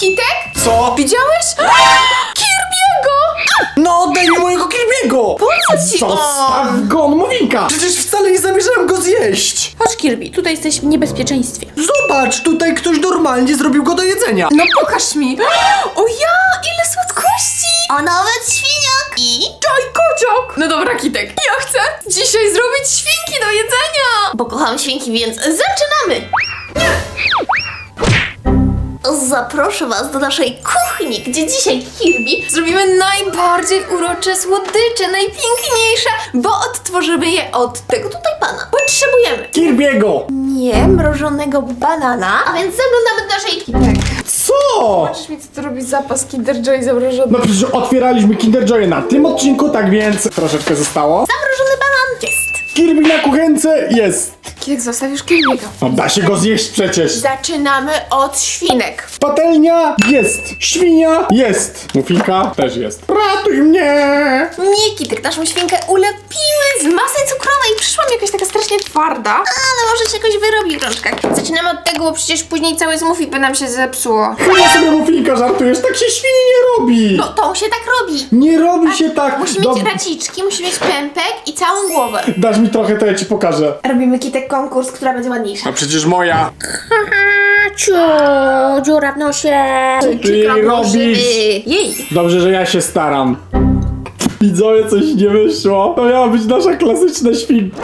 Kitek? Co? Widziałeś? Kirby'ego! No oddaj mi mojego Kirby'ego! Po co ci on? Zostaw go, on Mowinka! Przecież wcale nie zamierzałem go zjeść! Chodź Kirby, tutaj jesteś w niebezpieczeństwie. Zobacz, tutaj ktoś normalnie zrobił go do jedzenia. No pokaż mi! O ja, ile słodkości! O nawet świniak i Daj kociok! No dobra, Kitek, ja chcę dzisiaj zrobić świnki do jedzenia! bo kocham świnki, więc zaczynamy! Zaproszę Was do naszej kuchni, gdzie dzisiaj Kirby zrobimy najbardziej urocze słodycze, najpiękniejsze, bo odtworzymy je od tego tutaj pana. Potrzebujemy Kirby'ego! nie mrożonego banana, A więc zaglądamy do naszej Kitek, Co? Patrz mi, co to robi zapas Kinder Joy zamrożony. No przecież otwieraliśmy Kinder Joy na tym odcinku, tak więc troszeczkę zostało. zamrożony banan. Jest! Kirby na kuchence jest! Kitek, zostawisz Kirby'ego. No da się go zjeść przecież! Zaczynamy od świnek. Patelnia jest! Świnia jest! Mufinka też jest. Ratuj mnie! Nie, Kitek, naszą świnkę ulepiły z masy cukrowej. Przyszła mi jakaś taka strasznie twarda. Ale może się jakoś wyrobi w rączkach. Zaczynamy od tego, bo przecież później całe smoothie by nam się zepsuło. Chyba sobie Mufinka żartujesz, tak się świni nie robi! No to się tak robi. Nie robi się tak! Musi Dob- mieć raciczki, musi mieć pępek i całą głowę. Dasz mi trochę, to ja ci pokażę. Robimy Kitek konkurs, która będzie ładniejsza. A przecież moja. Ciu, dziura w nosie. Ty robisz! Jej! Dobrze, że ja się staram. Widzowie, coś nie wyszło. To miała być nasza klasyczna świnka.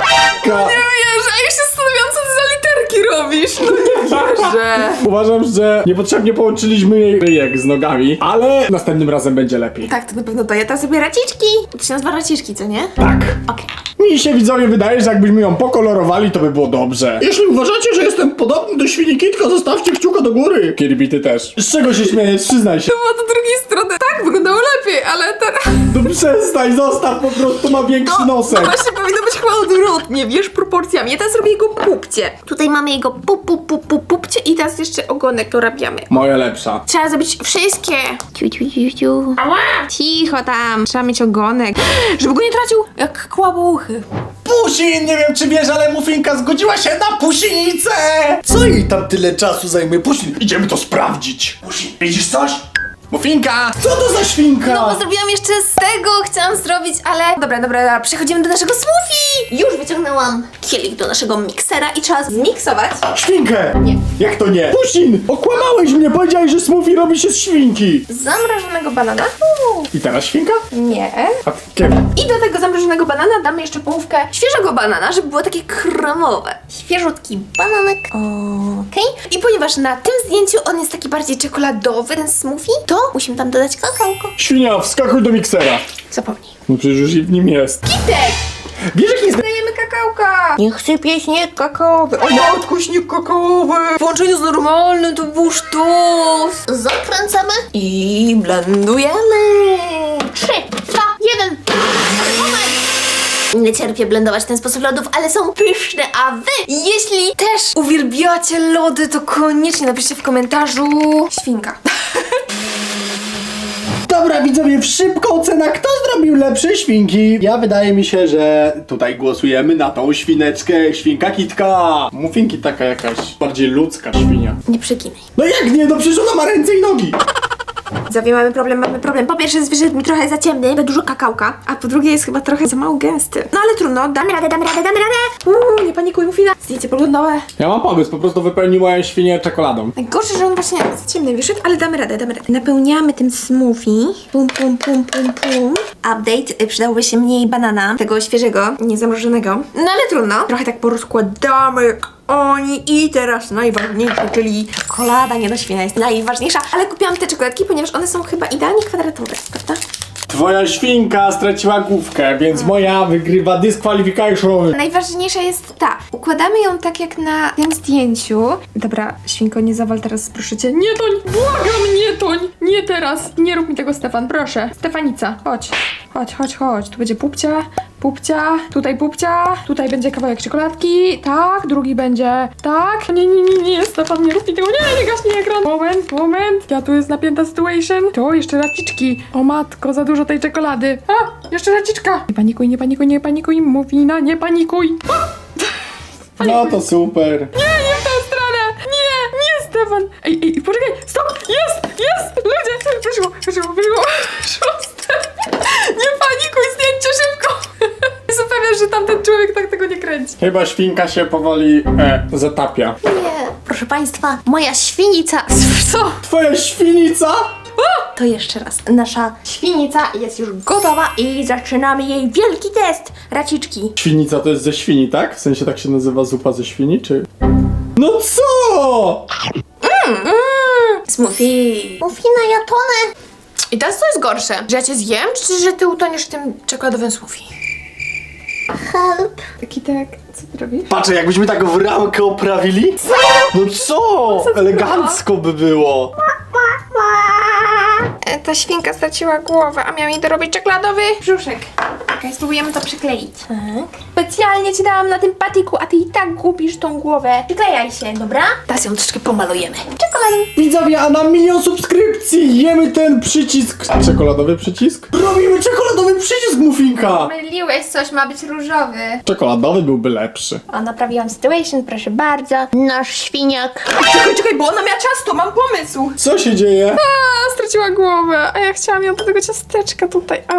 Wiesz, a ja się zastanawiam, co ty za literki robisz. No nie wierzę. Uważam, że niepotrzebnie połączyliśmy jej ryjek z nogami, ale następnym razem będzie lepiej. Tak, to na pewno to. Ja teraz sobie raciczki. To się nazywa raciczki, co nie? Tak. Okej. Mi się widzowie wydaje, że jakbyśmy ją pokolorowali, to by było dobrze. Jeśli uważacie, że jestem podobny do świni Kitka, zostawcie kciuka do góry. Kirby, ty też. Z czego się śmiejesz? Przyznaj się. Było do drugiej strony. Tak, wyglądało lepiej, ale teraz... No przestań, zostaw, po prostu ma większy nosek. Właśnie powinno być chyba odwrotnie, wiesz, proporcjami. Ja teraz robię jego pupcie. Tutaj mamy jego pup, pup, pup, pup, pupcie i teraz jeszcze ogonek dorabiamy. Moja lepsza. Trzeba zrobić wszystkie. Ciu, ciu, ciu, ciu. Ała! Cicho tam. Trzeba mieć ogonek, żeby go nie tracił jak kłabuchy. Pusin, nie wiem czy wiesz, ale Mufinka zgodziła się na pusinicę! Co jej tam tyle czasu zajmuje? Pusin, idziemy to sprawdzić. Pusin, widzisz coś? Mufinka! Co to za świnka? No bo zrobiłam jeszcze z tego, chciałam zrobić, ale... Dobra, dobra, dobra, przechodzimy do naszego smoothie. Już wyciągnęłam kielich do naszego miksera i czas Zmiksować. Świnkę! Nie. Jak to nie? Pusin, okłamałeś mnie, powiedziałeś, że smoothie robi się z świnki. Zamrożonego banana. Uuu. I teraz świnka? Nie. A kiedy? I do tego zamrożonego banana damy jeszcze połówkę świeżego banana, żeby było takie kremowe. Świeżutki bananek. Okej. I ponieważ na tym zdjęciu on jest taki bardziej czekoladowy, ten smoothie, to musimy tam dodać kakałko. Świnia, wskakuj do miksera. Zapomnij. No przecież już w nim jest. Kitek! Wiesz jak jest... Dajemy kakałka! Niech sypie śnieg kakaowy. O matko, śnieg kakaowy! W połączeniu z normalnym to był sztos! Zakręcamy. I blendujemy! Trzy, dwa, jeden. Nie cierpię blendować w ten sposób lodów, ale są pyszne, a wy Jeśli też uwielbiacie lody, to koniecznie napiszcie w komentarzu świnka. Dobra widzowie, szybko ocena, kto zrobił lepsze świnki? Ja wydaje mi się, że tutaj głosujemy na tą świneczkę, świnka kitka. Mufinki taka jakaś bardziej ludzka świnia. Nie przeginaj. No jak nie, no przecież ona ma ręce i nogi. Zawie, mamy problem, mamy problem. Po pierwsze, wyszedł mi trochę za ciemny, za dużo kakałka, a po drugie jest chyba trochę za mało gęsty. No ale trudno, damy radę, damy radę, damy radę! Uuu, nie panikuj, Mufina. Zdjęcie poglądowe. Ja mam pomysł, po prostu wypełniłem świnię czekoladą. Najgorsze, że on właśnie za ciemny wyszedł, ale damy radę, damy radę. Napełniamy tym smoothie. Pum, pum, pum, pum, pum. Update, y, przydałoby się mniej banana, tego świeżego, niezamrożonego. No ale trudno. Trochę tak porozkładamy jak oni i teraz najważniejsze, czyli czekolada niedoświena jest najważniejsza. Ale kupiłam te czekoladki, ponieważ one są chyba idealnie kwadratowe, prawda? Twoja świnka straciła główkę, więc moja wygrywa disqualification. Najważniejsza jest ta. Układamy ją tak jak na tym zdjęciu. Dobra, świnko, nie zawal teraz, proszę cię. Nie toń! Błagam, nie toń! Nie teraz! Nie rób mi tego, Stefan, proszę. Stefanica, chodź. Chodź, chodź, chodź. Tu będzie pupcia, pupcia, tutaj pupcia, tutaj będzie kawałek czekoladki, tak, drugi będzie tak. Nie, nie, nie, nie, Stefan, nie rób mi tego, nie, nie gaśnie ekran. Moment, moment, ja tu jest napięta situation. To jeszcze raciczki. O matko, za dużo tej czekolady. A, jeszcze raciczka. Nie panikuj, nie panikuj, nie panikuj, Mufina, nie panikuj. No to super. Nie, nie w tę stronę! Nie, nie, Stefan! Ej, ej, poczekaj! Stop! Jest! Jest! Ludzie! Wyszło, wyszło, wyszło! Szóste! Tamten człowiek tak tego nie kręci. Chyba świnka się powoli e, zatapia. Nie. Proszę państwa, moja świnica. Co? Twoja świnica? To jeszcze raz. Nasza świnica jest już gotowa i zaczynamy jej wielki test. Raciczki. Świnica to jest ze świni, tak? W sensie tak się nazywa zupa ze świni, czy... No co? Smoothie. Smoothie ja tonę. I teraz co jest gorsze? Że ja cię zjem, czy że ty utoniesz w tym czekoladowym smoothie? Help. Taki tak, co ty robisz? Patrz, jakbyśmy tak w ramkę oprawili. Co? No co? Elegancko by było. E, ta świnka straciła głowę, a miał jej dorobić czekoladowy brzuszek. Okej, spróbujemy to przykleić. Tak. Specjalnie ci dałam na tym patiku, a ty i tak gubisz tą głowę. Przyklejaj się, dobra? Teraz ją troszeczkę pomalujemy. Czekolady. Widzowie, a na milion subskrypcji jemy ten przycisk. Czekoladowy przycisk? Robimy czekoladowy przycisk, muffinka. Myliłeś, coś ma być różowy. Czekoladowy byłby lepszy. O, naprawiłam situation, proszę bardzo. Nasz świniak. Czekaj, czekaj, bo ona miała ciasto, mam pomysł. Co się dzieje? A, straciła głowę, a ja chciałam ją do tego ciasteczka tutaj. A,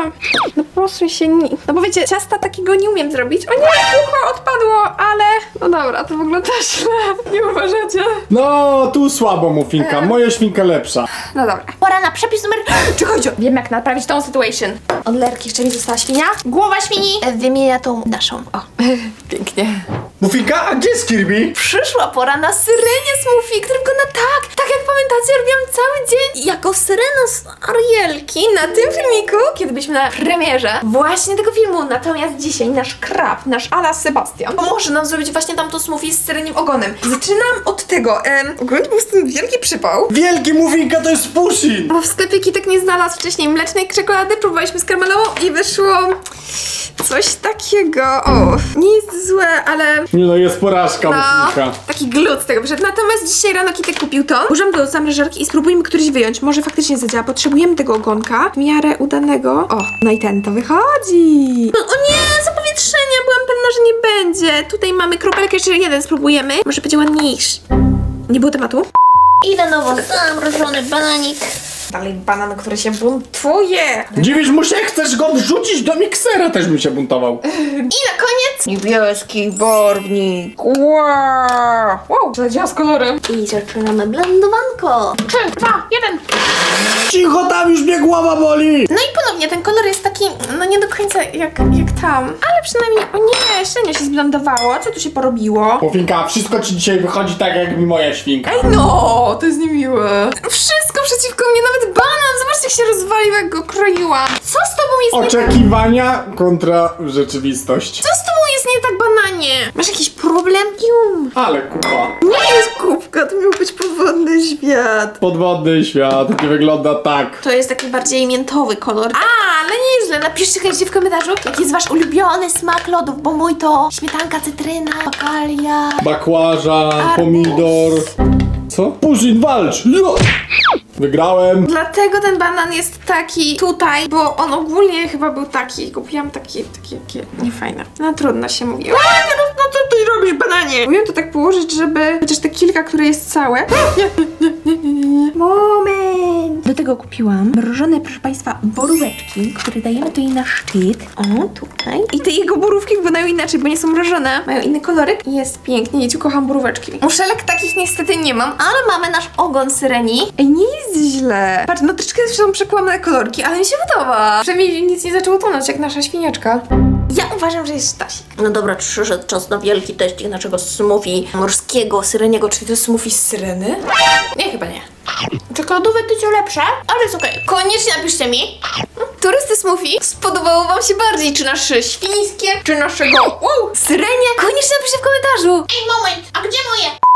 no posuń się, ni- no bo wiecie, ciasta takiego nie umiem zrobić. O nie, ucho odpadło, ale... No dobra, to wygląda źle, nie uważacie? No, tu słabo, muffinka. Moja świnka lepsza. No dobra. Pora na przepis numer... Czekajcie, wiem jak naprawić tą situation. Od lerki jeszcze mi została świnia. Głowa świni e, wymienia tą naszą. O. Pięknie. Muffinka, a gdzie jest Kirby? Przyszła pora na syrenie smoothie, który wygląda tak, tak jak pamiętacie, robiłam cały dzień jako syrena z Arielki na tym filmiku, kiedy byliśmy na premierze właśnie tego filmu. Natomiast dzisiaj nasz krab, nasz Ala Sebastian pomoże nam zrobić właśnie tamto smoothie z syreniem ogonem. Zaczynam od tego. Em, ogólnie był z tym wielki przypał. Wielki muffinka to jest Pushin. Bo w sklepie Kitek nie znalazł wcześniej mlecznej czekolady, próbowaliśmy z karmelową i wyszło coś takiego. O, nie jest złe, ale Nie no, jest porażka, no, taki glut z tego wyszedł. Natomiast dzisiaj rano Kitek kupił to. Użyłam do zamrażarki i spróbujmy któryś wyjąć. Może faktycznie zadziała. Potrzebujemy tego ogonka w miarę udanego. O, no i ten to wychodzi. No, o nie, zapowietrzenia. Byłam pewna, że nie będzie. Tutaj mamy kropelkę, jeszcze jeden spróbujemy. Może będzie ładniejszy. Nie było tematu? i na nowo zamrożony bananik. Dalej banan, który się buntuje. Dziwisz mu się, chcesz go wrzucić do miksera, też bym się buntował. I na koniec Niebieski barwnik. Wow! Wow, zadziała z kolorem. I zaczynamy blendowanko. 3, 2, 1. Cicho, tam już mnie głowa boli. No i ponownie ten kolor jest taki, no nie do końca jak, jak tam. Ale przynajmniej, o nie, średnio się zblendowało. Co tu się porobiło? Muffinka, wszystko ci dzisiaj wychodzi tak jak mi moja świnka. Ej no, to jest niemiłe. Wszystko przeciwko mnie, nawet banan. Zobaczcie jak się rozwalił, jak go kroiłam. Co z tobą jest nie tak? Oczekiwania kontra rzeczywistość. Co z tobą jest nie tak, bananie? Masz jakiś problem? Jum. Ale kupa. Nie jest kubka, to miał być podwodny świat. Podwodny świat nie wygląda tak. To jest taki bardziej miętowy kolor. A, ale nieźle. Napiszcie koniecznie w komentarzu, jaki jest wasz ulubiony smak lodów, bo mój to śmietanka, cytryna, bakalia. Bakłażan, pomidor. Co? Puszin, walcz! Jo! Wygrałem. Dlatego ten banan jest taki tutaj, bo on ogólnie chyba był taki. Kupiłam taki, takie, takie niefajne. No trudno się mówi. No, no co ty robisz, bananie? Mówiłem to tak położyć, żeby chociaż te kilka, które jest całe. Nie, nie, nie, nie, nie, nie. Moment. Do tego kupiłam mrożone, proszę Państwa, boróweczki, które dajemy tutaj na szczyt. O, tutaj. I te jego borówki wyglądają inaczej, bo nie są mrożone. Mają inny kolorek jest pięknie. Ja kocham boróweczki. Muszelek takich niestety nie mam, Ale mamy nasz ogon syreni. Ej, nie jest źle. Patrz, no troszeczkę są przekłamane kolorki, ale mi się podoba. Przynajmniej nic nie zaczęło tonąć, jak nasza świniaczka. Ja uważam, że jest Stasik. No dobra, przyszedł czas na wielki teścik naszego smoothie morskiego, syreniego, czyli Czy to smoothie z syreny? Nie, chyba nie. Czekoladowe tycio lepsze, ale jest okej. Koniecznie napiszcie mi, tych smoothie spodobało wam się bardziej? Czy nasze świńskie, czy naszego wow, syrenie? Koniecznie napiszcie w komentarzu. Ej, moment, a gdzie moje?